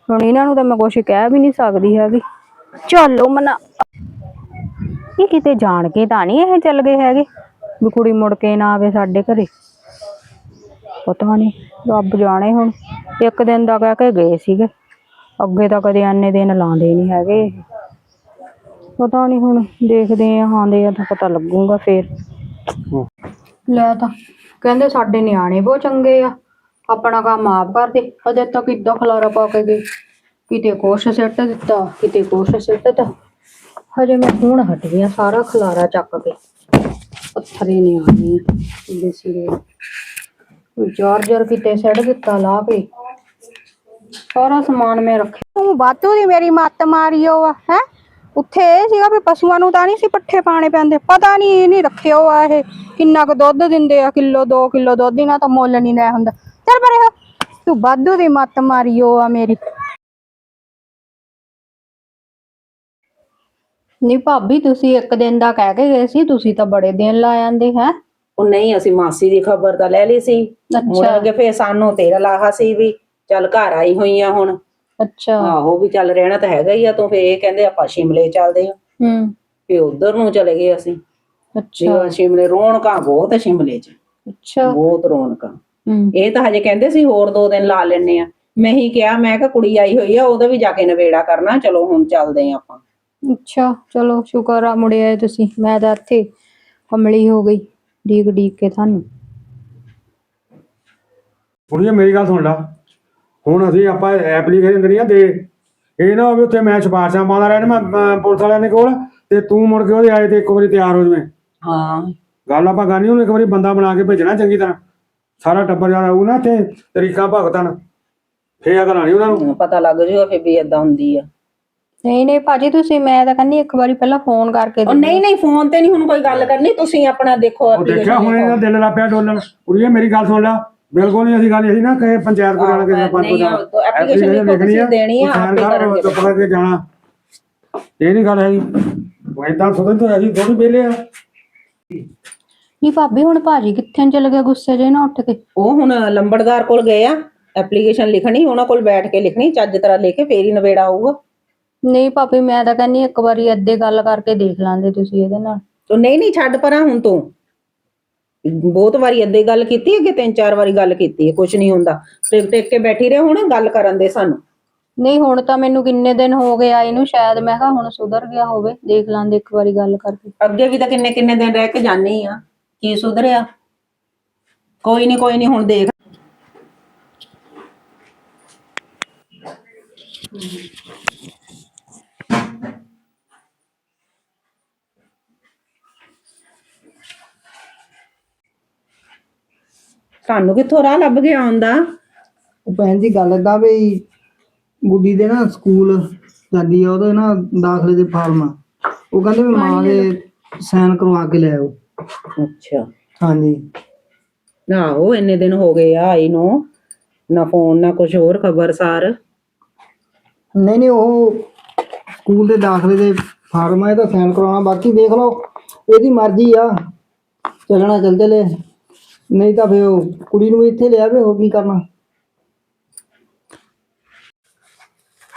ਹੁਣ ਇਹਨਾਂ ਨੂੰ ਤਾਂ ਮੈਂ ਕੁਝ ਕਹਿ ਵੀ ਨਹੀਂ ਸਕਦੀ ਹੈਗੀ। ਚਲੋ ਮਨਾ ਇਹ ਕਿਤੇ ਜਾਣ ਕੇ ਤਾਂ ਨਹੀਂ ਇਹ ਚੱਲ ਗਏ ਹੈਗੇ। ਵੀ ਕੁੜੀ ਮੁੜ ਕੇ ਨਾ ਆਵੇ ਸਾਡੇ ਘਰੇ। ਪਤਾ ਨਹੀਂ ਰੱਬ ਜਾਣੇ ਹੁਣ। ਇੱਕ ਦਿਨ ਦਾ ਕਹਿ ਕੇ ਗਏ ਸੀਗੇ। ਅੱਗੇ ਤਾਂ ਕਦੇ ਐਨੇ ਦਿਨ ਲਾਉਂਦੇ ਨਹੀਂ ਹੈਗੇ। ਪਤਾ ਨਹੀਂ ਹੁਣ ਦੇਖਦੇ ਆ ਆਉਂਦੇ ਆ ਤਾਂ ਪਤਾ ਲੱਗੂਗਾ ਫੇਰ। ਲੈ ਤਾਂ ਕਹਿੰਦੇ ਸਾਡੇ ਨਿਆਣੇ ਬਹੁਤ ਚੰਗੇ ਆ। ਆਪਣਾ ਕੰਮ ਆਪ ਕਰਦੇ। ਅਜੇ ਤੱਕ ਇਦਾਂ ਖਲਾਰਾ ਪਾ ਕੇ ਗਏ। ਕਿਤੇ ਕੁਛ ਸਿੱਟ ਦਿੱਤਾ, ਕਿਤੇ ਕੁਛ ਸਿੱਟ ਦਿੱਤਾ। ਹਜੇ ਮੈਂ ਹੁਣ ਹਟ ਗਿਆ ਸਾਰਾ ਖਲਾਰਾ ਚੱਕ ਕੇ। ਪੱਥਰੇ ਨਿਆਣੇ ਆ ਇਹਦੇ ਸਿਰੇ। ਚਾਰਜਰ ਕਿਤੇ ਸਿੱਟ ਦਿੱਤਾ, ਲਾ ਕੇ। ਸਾਰਾ ਸਮਾਨ ਮੈਂ ਰੱਖਿਆ। ਤੂੰ ਬਾਤੂ ਦੀ ਮੇਰੀ ਮੱਤ ਮਾਰੀਓ ਆ, ਹੈ? ਉੱਥੇ ਇਹ ਸੀਗਾ ਵੀ ਪਸ਼ੂਆਂ ਨੂੰ ਤਾਂ ਨਹੀਂ ਸੀ ਪੱਠੇ ਪਾਣੇ ਪੈਂਦੇ। ਪਤਾ ਨਹੀਂ, ਇਹ ਨਹੀਂ ਰੱਖਿਓ ਆ ਇਹ। ਕਿੰਨਾ ਕੁ ਦੁੱਧ ਦਿੰਦੇ ਆ, ਕਿਲੋ 2 ਕਿਲੋ ਦੁੱਧ, ਇਹਨਾਂ ਤਾਂ ਮੁੱਲ ਨਹੀਂ ਲੈ ਹੁੰਦਾ। ਚੱਲ ਪਰੇ ਹੋ। ਤੂੰ ਬਾਦੂ ਦੀ ਮੱਤ ਮਾਰੀਓ ਆ ਮੇਰੀ। ਨਹੀਂ ਭਾਬੀ ਤੁਸੀਂ ਇੱਕ ਦਿਨ ਦਾ ਕਹਿ ਕੇ ਗਏ ਸੀ ਤੁਸੀਂ ਤਾਂ ਬੜੇ ਦਿਨ ਲਾ ਜਾਂਦੇ ਹੈ? ਉਹ ਨਹੀਂ ਅਸੀਂ ਮਾਸੀ ਦੀ ਖਬਰ ਤਾਂ ਲੈ ਲਈ ਸੀ। ਮੁੜ ਅੱਛਾ ਕੇ ਫੇਰ ਸਾਨੂੰ ਤੇਰਾ ਲਾਹਾ ਸੀ ਵੀ ਚੱਲ ਘਰ ਆਈ ਹੋਈ ਆ ਹੁਣ। ਅੱਛਾ। ਆਹੋ ਵੀ ਚੱਲ ਰਹਿਣਾ ਤਾਂ ਹੈਗਾ ਹੀ ਆ ਤੂੰ ਫੇਰ ਇਹ ਕਹਿੰਦੇ ਆਪਾਂ ਸ਼ਿਮਲੇ ਚੱਲਦੇ ਆ। ਹੂੰ। ਫੇ ਉਧਰ ਨੂੰ ਚਲੇ ਗਏ ਅਸੀਂ। ਅੱਛਾ। ਸ਼ਿਮਲੇ ਰੌਣਕਾਂ ਬਹੁਤ ਹੈ ਸ਼ਿਮਲੇ 'ਚ। ਅੱਛਾ। ਬਹੁਤ ਰੌਣਕਾਂ। ਇਹ ਤਾਂ ਹਜੇ ਕਹਿੰਦੇ ਸੀ ਹੋਰ ਦੋ ਦਿਨ ਲਾ ਲੈਣੇ ਆ। ਮੈਂ ਹੀ ਕਿਹਾ ਮੈਂ ਕਿਹਾ ਕੁੜੀ ਆਈ ਹੋਈ ਆ ਉਹਦਾ ਵੀ ਜਾ ਕੇ ਨਵੇੜਾ ਕਰਨਾ। ਚਲੋ ਹੁਣ ਚੱਲਦੇ ਆ ਆਪਾਂ। ਅੱਛਾ ਚਲੋ ਸ਼ੁਕਰ ਆ ਮੁੜੇ ਆਏ ਤੁਸੀਂ। ਮੈਂ ਤਾਂ ਇੱਥੇ ਕਮਲੀ ਹੋ ਗਈ ਡੀਕ ਡੀਕ ਕੇ ਤੁਹਾਨੂੰ। ਕੁੜੀਏ ਮੇਰੀ ਗੱਲ ਸੁਣ ਲਾ। ਹੁਣ ਅਸੀਂ ਆਪਾਂ ਐਪਲੀਕੇਸ਼ਨ ਦੇਣੀਆਂ ਦੇ। ਇਹ ਨਾ ਹੋਵੇ ਉੱਥੇ ਮੈਂ ਸਿਫਾਰਸ਼ਾਂ ਪਾਉਂਦਾ ਰਹਿਣਾ ਮੈਂ ਮੈਂ ਪੁਲਿਸ ਵਾਲਿਆਂ ਦੇ ਕੋਲ ਤੇ ਤੂੰ ਮੁੜ ਕੇ ਉਹਦੇ ਆਏ ਤੇ ਇੱਕ ਵਾਰੀ ਤਿਆਰ ਹੋ ਜਵੇਂ। ਹਾਂ। ਗੱਲ ਆਪਾਂ ਕਰਨੀ ਉਹਨੂੰ ਇੱਕ ਵਾਰੀ ਬੰਦਾ ਬਣਾ ਕੇ ਭੇਜਣਾ ਚੰਗੀ ਤਰ੍ਹਾਂ। ਸਾਰਾ ਟੱਬਰ ਜਾਣਾ ਆਊ ਨਾ ਤੇ ਤਰੀਕਾ ਭਗਤਣ। ਫੇਰ ਅਗਰ ਆਣੀ ਉਹਨਾਂ ਨੂੰ। ਪਤਾ ਲੱਗ ਜੂਗਾ ਫੇ ਵੀ ਏਦਾਂ ਹੁੰਦੀ ਆ। ਨਹੀਂ ਨਹੀਂ ਭਾਜੀ ਤੁਸੀਂ ਮੈਂ ਤਾਂ ਕਹਿੰਦੀ ਇੱਕ ਵਾਰੀ ਪਹਿਲਾਂ ਫੋਨ ਕਰਕੇ ਉਹ ਨਹੀਂ ਨਹੀਂ ਫੋਨ ਤੇ ਨਹੀਂ ਹੁਣ ਕੋਈ ਗੱਲ ਕਰਨੀ ਤੁਸੀਂ ਆਪਣਾ ਦੇਖੋ ਉਹ ਦੇਖਿਆ ਹੁਣ ਇਹਦਾ ਦਿਲ ਲਾ ਪਿਆ ਡੋਲਣ। ਕੁੜੀਏ ਮੇਰੀ ਗੱਲ ਸੁਣ ਲਾ। ਬਿਲਕੁਲ ਨਹੀਂ ਅਸੀਂ ਗੱਲ ਇਹੀ ਨਾ ਕਹੇ ਪੰਚਾਇਤ ਕੋਲ ਜਾਣਾ ਕਿਸੇ ਪੰਚ ਕੋਲ ਜਾਣਾ। ਐਪਲੀਕੇਸ਼ਨ ਲਿਖੋ ਤੁਸੀਂ ਦੇਣੀ ਆ ਆਪੇ ਕਰ ਕਰਨਗੇ। ਚੁੱਪ ਕਰਕੇ ਜਾਣਾ। ਇਹ ਨਹੀਂ ਗੱਲ ਹੈਗੀ। ਉਹ ਏਦਾਂ ਸੁਧਰ ਤੋਂ ਅਸੀਂ ਦੋਵੇਂ ਵਿਹਲੇ ਆ। ਨਹੀਂ ਭਾਬੀ ਹੁਣ ਭਾਜੀ ਕਿੱਥੇ ਚਲੇ ਗਏ ਗੁੱਸੇ ਜੇ ਨਾ ਉੱਠ ਕੇ? ਉਹ ਹੁਣ ਲੰਬੜਦਾਰ ਕੋਲ ਗਏ ਆ ਐਪਲੀਕੇਸ਼ਨ ਲਿਖਣੀ ਉਹਨਾਂ ਕੋਲ ਬੈਠ ਕੇ ਲਿਖਣੀ ਚੱਜ ਤਰ੍ਹਾਂ ਲੈ ਕੇ ਫੇਰ ਹੀ ਨਵੇੜਾ ਆਊਗਾ। ਨਹੀਂ ਭਾਬੀ ਮੈਂ ਤਾਂ ਕਹਿੰਦੀ ਇੱਕ ਵਾਰੀ ਅੱਧੇ ਗੱਲ ਕਰਕੇ ਦੇਖ ਲਾਂਦੇ ਤੁਸੀਂ ਇਹਦੇ ਨਾਲ। ਤੋ ਨਹੀਂ ਨਹੀਂ ਛੱਡ ਪਰਾਂ ਹੁਣ ਤੂੰ। ਬਹੁਤ ਵਾਰੀ ਅੱਧੇ ਗੱਲ ਕੀਤੀ ਅੱਗੇ ਤਿੰਨ ਚਾਰ ਵਾਰੀ ਗੱਲ ਕੀਤੀ ਹੈ ਕੁਝ ਨਹੀਂ ਹੁੰਦਾ। ਟਿਕ ਟਿਕ ਕੇ ਬੈਠੀ ਰਹੇ ਹੁਣ ਗੱਲ ਕਰਨ ਦੇ ਸਾਨੂੰ। ਨਹੀਂ ਹੁਣ ਤਾਂ ਮੈਨੂੰ ਕਿੰਨੇ ਦਿਨ ਹੋ ਗਏ ਆਏ ਨੂੰ ਸ਼ਾਇਦ ਮੈਂ ਕਿਹਾ ਹੁਣ ਸੁਧਰ ਗਿਆ ਹੋਵੇ ਦੇਖ ਲਾਂਦੇ ਇੱਕ ਵਾਰੀ ਗੱਲ ਕਰਕੇ। ਅੱਗੇ ਵੀ ਤਾਂ ਕਿੰਨੇ ਕਿੰਨੇ ਦਿਨ ਰਹਿ ਕੇ ਜਾਨੀ ਆ। ਕੀ ਸੁਧਰਿਆ? ਕੋਈ ਨਹੀਂ ਕੋਈ ਨਹੀਂ ਹੁਣ ਦੇਖ। ਤੁਹਾਨੂੰ ਕਿੱਥੋਂ ਰਾਹ ਲੱਭ ਗਿਆ ਆਉਂਦਾ ਉਹ ਭੈਣ ਜੀ ਗੱਲ ਏਦਾਂ ਵੀ ਗੁੱਡੀ ਦੇ ਨਾ ਸਕੂਲ ਜਾਂਦੀ ਆ ਉਹਦੇ ਨਾ ਦਾਖਲੇ ਦੇ ਫਾਰਮ ਆ। ਉਹ ਕਹਿੰਦੇ ਵੀ ਮਾਂ ਦੇ ਸਾਈਨ ਕਰਵਾ ਕੇ ਲੈ ਆਓ। ਅੱਛਾ। ਹਾਂਜੀ। ਆਹੋ ਇੰਨੇ ਦਿਨ ਹੋ ਗਏ ਆ ਆਈ ਨੂੰ। ਨਾ ਫੋਨ ਨਾ ਕੁਝ ਹੋਰ ਖਬਰਸਾਰ ਨਹੀਂ ਨਹੀਂ ਉਹ ਸਕੂਲ ਦੇ ਦਾਖਲੇ ਦੇ ਫਾਰਮ ਆ ਇਹ ਤਾਂ ਸਾਈਨ ਕਰਵਾਉਣਾ ਬਾਕੀ ਦੇਖ ਲਓ ਇਹਦੀ ਮਰਜ਼ੀ ਆ। ਚੱਲਣਾ ਚੱਲ ਚਲੇ ਨਹੀਂ ਤਾਂ ਫੇ ਉਹ ਕੁੜੀ ਨੂੰ ਵੀ ਇੱਥੇ ਲਿਆ ਵੇ ਹੋਰ ਕੀ ਕਰਨਾ।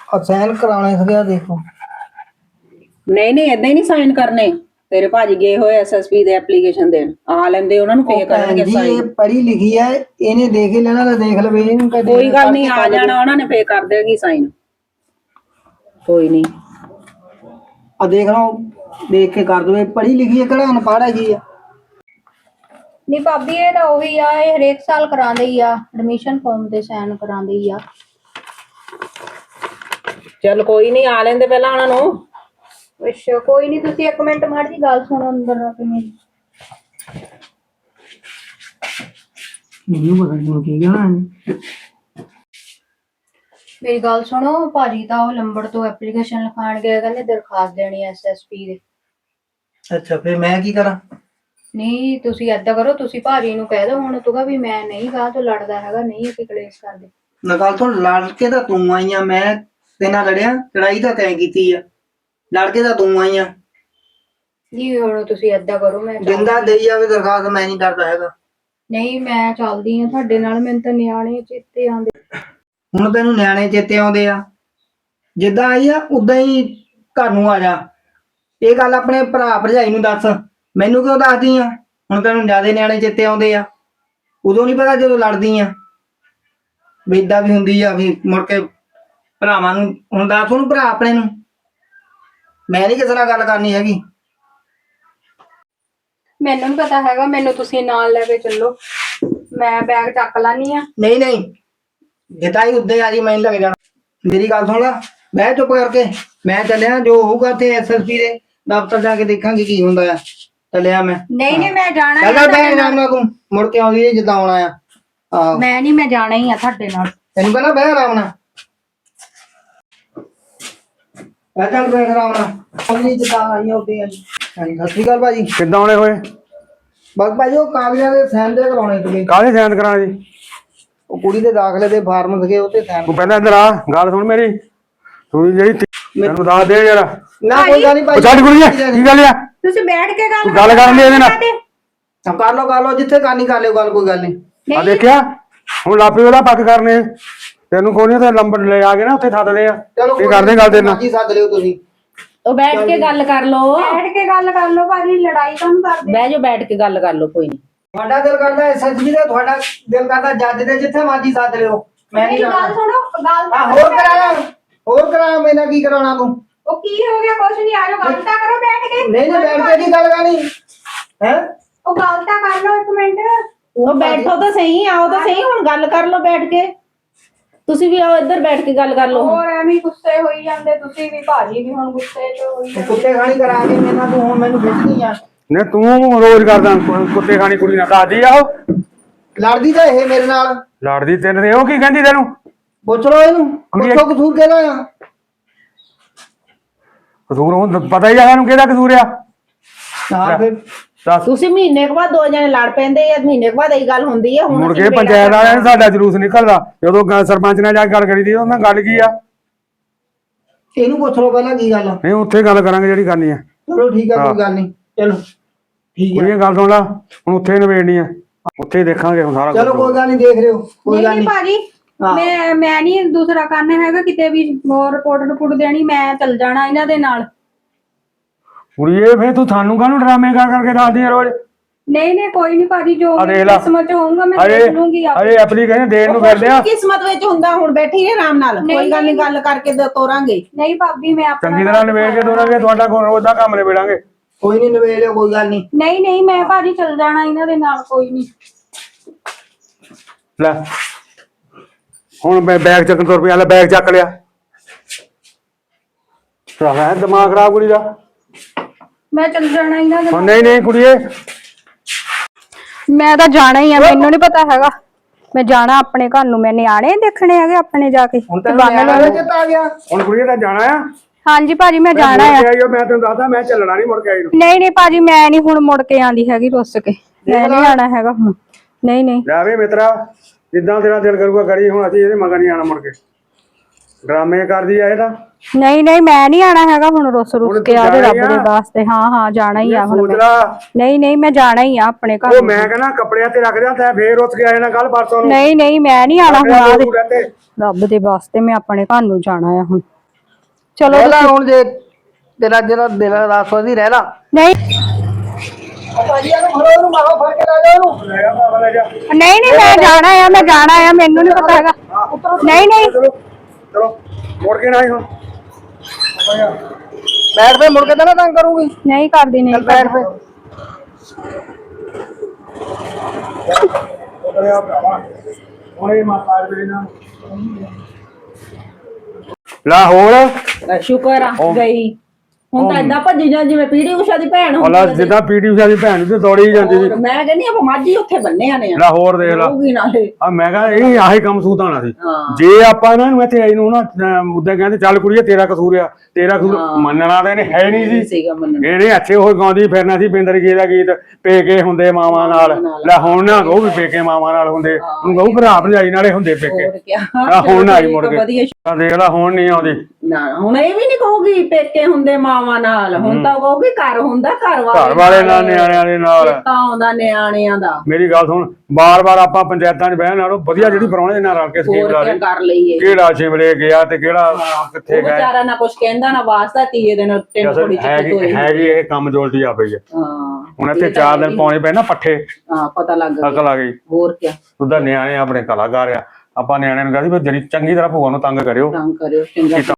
ਆ ਸਾਈਨ ਕਰਾਉਣੇ ਸੀਗੇ ਦੇਖੋ। ਨਹੀਂ ਨਹੀਂ ਇਦਾਂ ਹੀ ਨਹੀਂ ਸਾਈਨ ਕਰਨੇ। ਤੇਰੇ ਭਾਜੀ ਗਏ ਹੋਏ ਐਸਐਸਪੀ ਦੇ ਐਪਲੀਕੇਸ਼ਨ ਦੇਣ ਆ ਲੈਂਦੇ ਉਹਨਾਂ ਨੂੰ ਪੇ ਕਰਨਗੇ ਇਹ ਪੜ੍ਹੀ ਲਿਖੀ ਹੈ ਇਹਨੇ ਦੇਖ ਹੀ ਲੈਣਾ ਤਾਂ ਦੇਖ ਲਵੇ ਇਹਨੂੰ ਕਦੇ ਕੋਈ ਗੱਲ ਨਹੀਂ ਆ ਜਾਣਾ ਉਹਨਾਂ ਨੇ ਪੇ ਕਰ ਦੇਗੀ ਸਾਈਨ ਕੋਈ ਨਹੀਂ। ਆ ਦੇਖ ਲਓ ਦੇਖ ਕੇ ਕਰ ਦਵੇ ਪੜ੍ਹੀ ਲਿਖੀ ਹੈ ਕਿਹੜਾ ਅਨਪੜ੍ਹ ਹੈਗੀ ਆ। ਨਹੀਂ ਭਾਬੀ ਇਹ ਤਾਂ ਉਹੀ ਆ ਇਹ ਹਰੇਕ ਸਾਲ ਕਰਾਉਂਦੇ ਹੀ ਆ ਐਡਮਿਸ਼ਨ ਫਾਰਮ ਤੇ ਸਾਈਨ ਕਰਾਉਂਦੇ ਹੀ ਆ। ਚੱਲ ਕੋਈ ਨਹੀਂ ਆ ਲੈਂਦੇ ਪਹਿਲਾਂ ਉਹਨਾਂ ਨੂੰ। ਅੱਛਾ ਕੋਈ ਨਹੀਂ ਤੁਸੀਂ ਇੱਕ ਮਿੰਟ ਮਾੜੀ ਜੀ ਗੱਲ ਸੁਣੋ ਅੰਦਰ ਆ ਕੇ ਮੇਰੀ। ਮੈਨੂੰ ਪਤਾ ਨਹੀਂ ਕੀ ਕਹਿਣਾ ਇਹਨੇ। ਮੇਰੀ ਗੱਲ ਸੁਣੋ ਭਾਜੀ ਤਾਂ ਉਹ ਲੰਬੜ ਤੋਂ ਐਪਲੀਕੇਸ਼ਨ ਲਿਖਾਣ ਗਏ ਕਹਿੰਦੇ ਦਰਖਾਸਤ ਦੇਣੀ ਐ ਐਸਐਸਪੀ ਦੇ। ਅੱਛਾ ਫਿਰ ਮੈਂ ਕੀ ਕਰਾਂ? ਨਹੀਂ ਤੁਸੀਂ ਏਦਾਂ ਕਰੋ ਤੁਸੀਂ ਭਾਜੀ ਨੂੰ ਕਹਿ ਦਿਓ ਹੁਣ ਤੂੰ ਵੀ ਮੈਂ ਨਹੀਂ ਗਾ ਤੋਂ ਲੜਦਾ ਹੈਗਾ ਨਹੀਂ ਅਸੀਂ ਕਲੇਸ਼ ਕਰਦੇ। ਨਾ ਗੱਲ ਤੋਂ ਲੜ ਕੇ ਤਾਂ ਤੂੰ ਆਈ ਆ ਮੈਂ ਤੇ ਨਾਲ ਲੜਿਆ ਲੜਾਈ ਤਾਂ ਤੈਂ ਕੀਤੀ ਆ। ਲੜ ਕੇ ਤਾਂ ਤੂੰ ਆਈ ਆ। ਨਹੀਂ ਹੁਣ ਤੁਸੀਂ ਏਦਾਂ ਕਰੋ ਮੈਂ ਚੱਲ- ਜਿੰਦਾ ਦੇਈ ਜਾਵੇ ਦਰਖਾਸਤ ਮੈਂ ਨਹੀਂ ਡਰਦਾ ਹੈਗਾ। ਨਹੀਂ ਮੈਂ ਚੱਲਦੀ ਆ ਤੁਹਾਡੇ ਨਾਲ ਮੈਨੂੰ ਤਾਂ ਨਿਆਣੇ ਚੇਤੇ ਆਉਂਦੇ। ਹੁਣ ਤੈਨੂੰ ਨਿਆਣੇ ਚੇਤੇ ਆਉਂਦੇ ਆ। ਜਿੱਦਾਂ ਆਈ ਆ ਉਦਾਂ ਹੀ ਘਰ ਨੂੰ ਆ ਜਾ। ਇਹ ਗੱਲ ਆਪਣੇ ਭਰਾ ਭਰਜਾਈ ਨੂੰ ਦੱਸ। ਮੈਨੂੰ ਕਿਉਂ ਦੱਸਦੀ ਆ? ਹੁਣ ਤੈਨੂੰ ਜਿਆਦੇ ਨਿਆਣੇ ਚੇਤੇ ਆਉਂਦੇ ਆ। ਉਦੋਂ ਨਹੀਂ ਪਤਾ ਜਦੋਂ ਲੜਦੀ ਆ। ਵੀ ਏਦਾਂ ਵੀ ਹੁੰਦੀ ਆ ਵੀ ਮੁੜ ਕੇ ਭਰਾਵਾਂ ਨੂੰ ਹੁਣ ਦੱਸ ਉਹਨੂੰ ਭਰਾ ਆਪਣੇ ਨੂੰ। ਮੈਂ ਨਹੀਂ ਕਿਸੇ ਨਾਲ ਗੱਲ ਕਰਨੀ ਹੈਗੀ। ਮੈਨੂੰ ਨਹੀਂ ਪਤਾ ਹੈਗਾ ਮੈਨੂੰ ਤੁਸੀਂ ਨਾਲ ਲੈ ਕੇ ਚੱਲੋ। ਮੈਂ ਬੈਗ ਚੱਕ ਲਾਨੀ ਆ। ਨਹੀਂ ਨਹੀਂ। ਜਿੱਦਾਂ ਹੀ ਉੱਦੇ ਆ ਜੀ ਮੈਂ ਨੀ ਲੱਗ ਜਾਣਾ। ਮੇਰੀ ਗੱਲ ਸੁਣ ਲੈ ਬਹਿ ਚੁੱਪ ਕਰਕੇ। ਮੈਂ ਚੱਲਿਆ ਜੋ ਹੋਊਗਾ ਤੇ ਐਸਐਸਪੀ ਦੇ ਦਫ਼ਤਰ ਜਾ ਕੇ ਦੇਖਾਂਗੇ ਕੀ ਹੁੰਦਾ ਆ। ਚੱਲਿਆ ਮੈਂ। ਨਹੀਂ ਨਹੀਂ ਮੈਂ ਜਾਣਾ ਚੱਲ ਚੱਲ ਬਹਿ ਆਰਾਮ ਨਾਲ। ਤੂੰ। ਮੁੜ ਕੇ ਆਉਂਦੀ ਜਿੱਦਾਂ ਆਉਣਾ ਆ। ਆਹੋ। ਮੈਂ ਨਹੀਂ ਮੈਂ ਜਾਣਾ ਹੀ ਆ ਤੁਹਾਡੇ ਨਾਲ। ਤੈਨੂੰ ਕਹਿੰਦਾ ਬਹਿ ਆਰਾਮ ਨਾਲ। ਬਹਿ ਚੱਲ ਬਹਿ ਆਰਾਮ ਨਾਲ। ਆਉਂਦੀ ਜਿੱਦਾਂ ਆਈ ਉੱਦੇ ਆ ਜੀ। ਹਾਂਜੀ ਸਤਿ ਸ਼੍ਰੀ ਅਕਾਲ ਭਾਜੀ। ਕਿੱਦਾਂ ਆਉਣੇ ਹੋਏ? ਬਸ ਭਾਜੀ ਉਹ ਕਾਗਜ਼ਾਂ ਦੇ ਸਾਈਨ ਦੇ ਕਰਾਉਣੇ ਸੀਗੇ। ਕਾਹਦੇ ਸੈਂਦ ਕਰਾਂ ਜੀ? ਉਹ ਕੁੜੀ ਦੇ ਦਾਖਲੇ ਦੇ ਫਾਰਮ ਸੀਗੇ ਉਹ ਤੇ ਸਾਈਨ ਤੂੰ ਪਹਿਲਾਂ ਇੱਧਰ ਆ ਗੱਲ ਸੁਣ ਮੇਰੀ। ਤੂੰ ਜਿਹੜੀ ਤੀ- ਮੈਨੂੰ ਦੱਸ ਦੇ ਯਾਰ। ਨਾ ਕੋਈ ਗੱਲ ਨਹੀਂ ਉਹ ਭਾਜੀ ਛੱਡ ਕੁੜੀਏ ਕੀ ਗੱਲ ਆ? ਤੁਸੀਂ ਬੈਠ ਕੇ ਗੱਲ ਤੂੰ ਗੱਲ ਕਰਨ ਦੇ ਇਹਦੇ ਨਾਲ। ਕਰ ਲਓ ਕਰ ਲਓ ਜਿੱਥੇ ਕਰਨੀ ਕਰ ਲਿਓ ਗੱਲ ਕੋਈ ਗੱਲ ਨਹੀਂ ਆ ਦੇਖਿਆ? ਹੁਣ ਲਾਪੇ ਉਹਦਾ ਪੱਕ ਕਰਨੇ। ਤੈਨੂੰ ਕੋਈ ਨਹੀਂ ਤੇ ਲੰਬੜ ਲੈ ਆ ਕੇ ਨਾ ਉੱਥੇ ਥੱਦ ਲਿਆ। ਕੀ ਕਰਦੇ ਗੱਲ ਦੇ ਨਾਲ? ਜੀ ਸੱਦ ਲਿਓ ਤੁਸੀਂ। ਉਹ ਬੈਠ ਕੇ ਗੱਲ ਕਰ ਲਓ। ਬੈਠ ਕੇ ਗੱਲ ਕਰ ਲਓ ਭਾਜੀ ਲੜਾਈ ਕੰਮ ਕਰਦੇ। ਬਹਿ ਜਾਓ ਬੈਠ ਕੇ ਗੱਲ ਕਰ ਲਓ ਕੋਈ ਨਹੀਂ। ਤੁਹਾਡਾ ਦਿਲ ਕਰਦਾ ਐਸਐਸਬੀ ਦਾ ਤੁਹਾਡਾ ਦਿਲ ਕਰਦਾ ਜੱਜ ਦੇ ਜਿੱਥੇ ਮਰਜ਼ੀ ਸੱਦ ਲਿਓ। ਮੈਂ ਨਹੀਂ ਗੱਲ ਸੁਣੋ ਗੱਲ ਆ ਹੋਰ ਕਰਾਇਆ ਹੋਰ ਕਰਾਇਆ ਮੈਨਾਂ ਕੀ ਕਰਾਉਣਾ ਤੂੰ? ਉਹ ਕੀ ਹੋ ਗਿਆ ਕੁਛ ਨਹੀਂ ਆਜੋ ਗੱਲ ਤਾਂ ਕਰੋ ਬੈਠ ਕੇ। ਨਹੀਂ ਨਹੀਂ ਬੈਠ ਕੇ ਕੀ ਗੱਲ ਕਰਨੀ। ਹੈ? ਉਹ ਗੱਲ ਤਾਂ ਕਰ ਲਓ ਇੱਕ ਮਿੰਟ। ਉਹ ਬੈਠੋ ਤਾਂ ਸਹੀ ਆਓ ਤਾਂ ਸਹੀ ਹੁਣ ਗੱਲ ਕਰ ਲਓ ਬੈਠ ਕੇ। ਤੁਸੀਂ ਵੀ ਆਓ ਇੱਧਰ ਬੈਠ ਕੇ ਗੱਲ ਕਰ ਲਓ ਹੁਣ। ਹੋਰ ਐਵੇਂ ਹੀ ਗੁੱਸੇ ਹੋਈ ਜਾਂਦੇ ਤੁਸੀਂ ਵੀ ਭਾਜੀ ਵੀ ਹੁਣ ਗੁੱਸੇ 'ਚ ਹੋਈ ਕੁੱਤੇ ਖਾਣੀ ਕਰਾ ਕੇ ਮੈਨਾਂ ਤੂੰ ਹੁਣ ਮੈਨੂੰ ਖਿੱਚਦੀ ਆ। ਨੇ ਤੂੰ ਰੋਜ਼ ਕਰਦਾ ਕੁ- ਕੁੱਤੇ ਖਾਣੀ ਕੁੜੀ ਨਾਲ। ਦੱਸਦੀ ਆ ਉਹ? ਲੜਦੀ ਤਾਂ ਇਹ ਮੇਰੇ ਨਾਲ। ਲੜਦੀ ਤੈਨੂੰ ਤੇ ਉਹ ਕੀ ਕਹਿੰਦੀ ਤੈਨੂੰ? ਪੁੱਛ ਲਓ ਇਹਨੂੰ ਪੁੱਛੋ ਕਸੂਰ ਕਿਹਦਾ ਆ। ਕਸੂਰ ਉਹ ਪਤਾ ਹੀ ਆ ਸਾਨੂੰ ਕਿਹਦਾ ਕਸੂਰ ਆ। ਹਾਂ ਫਿਰ ਦੱਸ। ਤੁਸੀਂ ਮਹੀਨੇ ਕੁ ਬਾਅਦ ਦੋ ਜਣੇ ਲੜ ਪੈਂਦੇ ਆ ਮਹੀਨੇ ਕੁ ਬਾਅਦ ਇਹ ਗੱਲ ਹੁੰਦੀ ਆ ਹੁਣ ਮੁੜ ਕੇ ਪੰਚਾਇਤ। ਵਾਲਿਆਂ ਨੇ ਸਾਡਾ ਜਲੂਸ ਨਿਕਲਦਾ ਜਦੋਂ ਗ- ਸਰਪੰਚ ਨਾਲ ਜਾ ਕੇ ਗੱਲ ਕਰੀ ਦੀ ਉਹਨਾਂ ਗੱਲ ਕੀ ਆ? ਇਹਨੂੰ ਪੁੱਛ ਲਓ ਪਹਿਲਾਂ ਕੀ ਗੱਲ ਆ। ਨਹੀਂ ਉੱਥੇ ਗੱਲ ਕਰਾਂਗੇ ਜਿਹੜੀ ਕਰਨੀ ਆ। ਚਲੋ ਠੀਕ ਆ ਕੋਈ ਗੱਲ ਨਹੀਂ। ਚਲੋ ਠੀਕ ਆ। ਕੁੜੀਆਂ ਗੱਲ ਸੁਣ ਲਾ। ਹੁਣ ਉੱਥੇ ਹੀ ਨਿਬੇੜਨੀ ਆ। ਉੱਥੇ ਹੀ ਦੇਖਾਂਗੇ ਹੁਣ ਸਾਰਾ ਚਲੋ ਕੁਝ ਕੋਈ ਗੱਲ ਨਹੀਂ ਦੇਖ ਰਹੇ ਹੋ ਕੋਈ ਗੱਲ ਨਹੀਂ ਨਹੀਂ। ਭਾਜੀ ਹਾਂ। ਮੈਂ ਮੈਂ ਨਹੀਂ ਦੂਸਰਾ ਕਰਨਾ ਹੈਗਾ ਕਿਤੇ ਵੀ ਹੋਰ ਰਿਪੋਰਟ ਰਿਪੋਰਟ ਦੇਣੀ ਮੈਂ ਚੱਲ ਜਾਣਾ ਇਹਨਾਂ ਦੇ ਨਾਲ। ਕੁੜੀਏ ਫੇਰ ਤੂੰ ਸਾਨੂੰ ਕਾਹਨੂੰ ਡਰਾਮੇ ਕਰ ਕਰਕੇ ਦੱਸਦੀ ਆ ਰੋਜ਼? ਨਹੀਂ ਨਹੀਂ ਕੋਈ ਨਹੀਂ ਭਾਜੀ ਜੋ ਆ ਵੀ ਦੇਖ ਲਾ। ਕਿਸਮਤ ਚ ਹੋਊਗਾ ਮੈਂ ਅਰੇ ਦੇਖ ਲੂੰਗੀ ਆਪ। ਅਰੇ ਐਪਲੀਕੇਸ਼ਨ ਦੇਣ ਨੂੰ ਕੁਛ ਫਿਰਦੇ ਆ। ਨੀ ਕਿਸਮਤ ਵਿੱਚ ਹੁੰਦਾ ਹੁਣ ਬੈਠੀ ਰਹੇ ਆਰਾਮ ਨਾਲ। ਕੋਈ ਗੱਲ ਨਹੀਂ। ਗੱਲ ਕਰਕੇ ਤੇ ਤੋਰਾਂਗੇ। ਨਹੀਂ ਭਾਬੀ ਮੈਂ ਆਪਣਾ ਚੰਗੀ ਤਰ੍ਹਾਂ ਨਿਬੇੜ ਕੇ ਦੋਰਾਂਗੇ ਤੁਹਾਡਾ ਕੋਲ ਰੋਜ਼ ਦਾ ਕੰਮ ਨਿਬੇੜਾਂਗੇ। ਕੋਈ ਨਹੀਂ ਨਵੇੜ ਲਿਓ ਕੋਈ ਗੱਲ ਨਹੀਂ ਨਹੀਂ ਨਹੀਂ ਮੈਂ ਭਾਜੀ ਚੱਲ ਜਾਣਾ ਇਹਨਾਂ ਦੇ ਨਾਲ ਕੋਈ ਨਹੀਂ ਲੈ ਹੁਣ ਮੈਂ ਬੈਗ ਚੱਕਣ ਤੋਂ ਰੁਪਿਆ ਲੈ ਬੈਗ ਚੱਕ ਲਿਆ। ਸਾਰਾ ਦਿਮਾਗ ਖਰਾਬ ਕੁੜੀ ਦਾ। ਮੈਂ ਚੱਲ ਜਾਣਾ ਇਹਨਾਂ ਦੇ ਨਹੀਂ ਨਹੀਂ ਕੁੜੀਏ। ਮੈਂ ਤਾਂ ਜਾਣਾ ਹੀ ਆ ਮੈਨੂੰ ਨਹੀਂ ਪਤਾ ਹੈਗਾ। ਮੈਂ ਜਾਣਾ ਆਪਣੇ ਘਰ ਨੂੰ ਮੈਂ ਨਿਆਣੇ ਦੇਖਣੇ ਹੈਗੇ ਆਪਣੇ ਜਾ ਕੇ। ਹੁਣ ਨਿਆਣਾ ਚੇਤਾ ਆ ਗਿਆ। ਹੁਣ ਕੁੜੀਏ ਤਾਂ ਜਾਣਾ ਆ। ਹਾਂਜੀ ਭਾਜੀ ਮੈਂ ਜਾਣਾ ਮੁੜ ਆ। ਕੇ ਆਈਓ ਮੈਂ ਤੈਨੂੰ ਦੱਸਦਾ ਮੈਂ ਚੱਲਣਾ ਨਹੀਂ ਮੁੜ ਕੇ ਆਈ ਨੂੰ। ਨਹੀਂ ਨਹੀਂ ਭਾਜੀ ਮੈਂ ਨਹੀਂ ਹੁਣ ਮੁੜ ਕੇ ਆਂਦੀ ਹੈਗੀ ਰੁੱਸ ਕੇ। ਮੈਂ ਨਹੀਂ ਆਣਾ ਹੈਗਾ ਹੁਣ। ਨਹੀਂ ਨਹੀਂ। ਲੈ ਵੇ ਮਿੱਤਰਾ ਜਿੱਦਾਂ ਤੇਰਾ ਦਿਲ ਕਰੂਗਾ ਕਰੀ। ਹੁਣ ਅਸੀਂ ਇਹਦੇ ਮਗਰ ਨਹੀਂ ਆਣਾ ਮੁੜ ਕੇ। ਡਰਾਮੇ ਕਰਦੀ ਆ ਇਹਦਾ ਨਹੀਂ ਨਹੀਂ ਮੈਂ ਨਹੀਂ ਆਣਾ ਹੈਗਾ ਹੁਣ ਰੁੱਸ ਰੁੱਸ ਹੁਣ ਕੇ ਤੂੰ ਆ ਦੇ ਜਾਣਾ ਰੱਬ ਹੀ ਦੇ ਆ। ਵਾਸਤੇ। ਹਾਂ ਹਾਂ ਜਾਣਾ ਹੀ ਆ ਹੁਣ ਸੋਚ ਮੈਂ। ਲਾ ਨਹੀਂ ਨਹੀਂ ਮੈਂ ਜਾਣਾ ਹੀ ਆ ਆਪਣੇ ਘਰ ਉਹ ਨੂੰ। ਮੈਂ ਕਹਿੰਦਾ ਕੱਪੜਿਆਂ ਤੇ ਰੱਖ ਦਿਆਂ ਤੈਂ ਫੇਰ ਉੱਠ ਕੇ ਆ ਜਾਣਾ ਕੱਲ ਪਰਸੋਂ ਨੂੰ। ਨਹੀਂ ਨਹੀਂ ਮੈਂ ਨਹੀਂ ਆਣਾ ਹੁਣ ਰੱਬ ਦੇ ਵਾਸਤੇ ਮੈਂ ਆਪਣੇ ਘਰ ਨੂੰ ਜਾਣਾ ਆ ਹੁਣ। ਚਲੋ ਪਹਿਲਾਂ ਹੁਣ ਜੇ ਤੇਰਾ ਜਿਹੜਾ ਦਿਲ ਰਾਸਵਾ ਦੀ ਰਹਿ ਲਾ। ਨਹੀਂ। ਇਹਨੂੰ ਇਹਨੂੰ ਇਹਨੂੰ। ਨਹੀਂ ਨਹੀਂ ਮੈਂ ਜਾਣਾ ਆ ਮੈਂ ਜਾਣਾ ਆ ਮੈਨੂੰ ਨਹੀਂ ਪਤਾ ਹੈਗਾ। ਨਹੀਂ ਨਹੀਂ। ਚਲੋ ਚਲੋ ਮੁੜ ਕੇ ਨਾ ਆਈ ਹੁਣ। ਬੈਠ ਫੇ ਮੁੜ ਕੇ ਤਾਂ ਨਾ ਤੰਗ ਕਰੂੰਗੀ। ਨਹੀਂ ਕਰਦੀ ਨਹੀਂ। ਚੱਲ ਬੈਠ ਫੇ ਉਤਰਿਆ ਭਰਾਵਾ। ਹੁਣੇ ਮਾਤਾ ਜੀ ਨਾਲ ਲਾ ਹੋਰ। ਲੈ ਸ਼ੁਕਰ ਆ ਗਈ। ਹੁਣ ਤਾਂ ਏਦਾਂ ਭੱਜੀ ਜਾਂ ਜਿਵੇਂ ਪੀੜੀ ਉਸ਼ਾ ਦੀ ਭੈਣ ਉਹਲਾ ਹੁੰਦੀ ਆ ਜਿੱਦਾਂ ਪੀਟੀ ਉਸ਼ਾ ਦੀ ਭੈਣ ਨੂੰ ਤੇ ਦੌੜੀ ਹੀ ਜਾਂਦੀ ਸੀ। ਹੋਰ ਮੈਂ ਕਹਿੰਦੀ ਆ ਮਾਝੀ ਉੱਥੇ ਬੰਨਿਆ ਨੇ ਲਾ ਹੋਰ ਦੇਖ ਲਾ। ਹੋਊਗੀ ਨਾਲੇ। ਆ ਮੈਂ ਕਹਾਂ ਇਹ ਆਹੀ ਕੰਮ ਸੂਤਾਣਾ ਸੀ। ਹਾਂ। ਜੇ ਆਪਾਂ ਇਹਨਾਂ ਨੂੰ ਇੱਥੇ ਆਈ ਨੂੰ ਨਾ ਮੁੱਦੇ ਕਹਿੰਦੇ ਚੱਲ ਕੁੜੀਏ ਤੇਰਾ ਕਸੂਰ ਆ। ਤੇਰਾ ਕਸੂਰ ਮੰਨਣਾ ਤਾਂ ਇਹਨੇ ਹੈ ਨਹੀਂ ਸੀ। ਸੀਗਾ ਮੰਨਣ। ਇਹਨੇ ਅੱਛੇ ਹੋਏ ਗਾਉਂਦੀ ਫਿਰਨਾ ਸੀ ਬਿੰਦਰ ਜੀ ਦਾ ਗੀਤ ਪੇਕੇ ਹੁੰਦੇ ਮਾਵਾਂ ਨਾਲ। ਲੈ ਹੁਣ ਨਾ ਉਹ ਵੀ ਪੇਕੇ ਮਾਵਾਂ ਨਾਲ ਹੁੰਦੇ। ਹੁਣ ਕਹੂ ਭਰਾ ਭਰਜਾਈ ਨਾਲੇ ਹੁੰਦੇ ਪੇਕੇ। ਹੋਰ ਕਿਆ। ਆ ਹੁਣ ਆਈ ਮੁੜ ਕੇ। ਵਧੀਆ। ਆ ਦੇਖ ਲੈ ਹੁਣ ਨਹੀਂ ਆਉਂਦੀ। ਨਾ ਹੁਣ ਇਹ ਵੀ ਨਹੀਂ ਕਹੂਗੀ ਪੇਕੇ ਹੁੰਦੇ ਮਾਵਾਂ ਨਾਲ। ਹੁਣ ਤਾਂ ਕਹੂਗੀ ਘਰ ਹੁੰਦਾ ਘਰ ਵਾਲੇ ਘਰ ਵਾਲੇ ਨਾਲ ਨਿਆਣਿਆਂ ਦੇ ਨਾਲ। ਤਾਂ ਆਉਂਦਾ ਨਿਆਣਿਆਂ ਦਾ। ਮੇਰੀ ਗੱਲ ਸੁਣ ਬਾਰ-ਬਾਰ ਆਪਾਂ ਪੰਚਾਇਤਾਂ 'ਚ ਬਹਿਣ ਨਾਲੋਂ ਵਧੀਆ ਜਿਹੜੀ ਪਰੌਣੇ ਦੇ ਨਾਲ ਰਲ ਕੇ ਸਕੀਮ ਹੋਰ ਲਾ ਕਿਆ ਲਈ। ਕਰ ਲਈਏ। ਕਿਹੜਾ ਸ਼ਿਮਲੇ ਗਿਆ ਤੇ ਕਿਹੜਾ ਕਿੱਥੇ ਉਹ ਗਿਆ ਵਿਚਾਰਾ ਨਾ ਕੁਛ ਕਹਿੰਦਾ ਨਾ ਵਾਸਤਾ ਤੀਏ ਦਿਨ ਟਿੰਨ ਅਸਲ ਕੁੜੀ ਚ ਹੈਗੀ ਇਹ ਕੰਮ ਜੋਲਟੀ ਆ ਪਈ ਹੈ। ਹਾਂ ਹੁਣ ਇੱਥੇ ਚਾਰ ਦਿਨ ਪਾਉਣੇ ਪਏ ਨਾ ਪੱਠੇ। ਹਾਂ ਪਤਾ ਲੱਗ ਗਿਆ। ਅਕਲ ਆ ਗਈ। ਹੋਰ ਕਿਆ। ਉਹਦਾ ਨਿਆਣੇ ਆਪਣੇ ਕਲਾਕਾਰ ਆ ਆਪਾਂ ਨਿਆਣਿਆਂ ਨੂੰ ਕਹਿੰਦੇ ਵੀ ਜਿਹੜੀ ਚੰਗੀ ਤਰ੍ਹਾਂ ਭੂਆ ਨੂੰ ਤੰਗ ਕਰਿਓ। ਤੰਗ ਕਰਿਓ ਚੰਗਾ।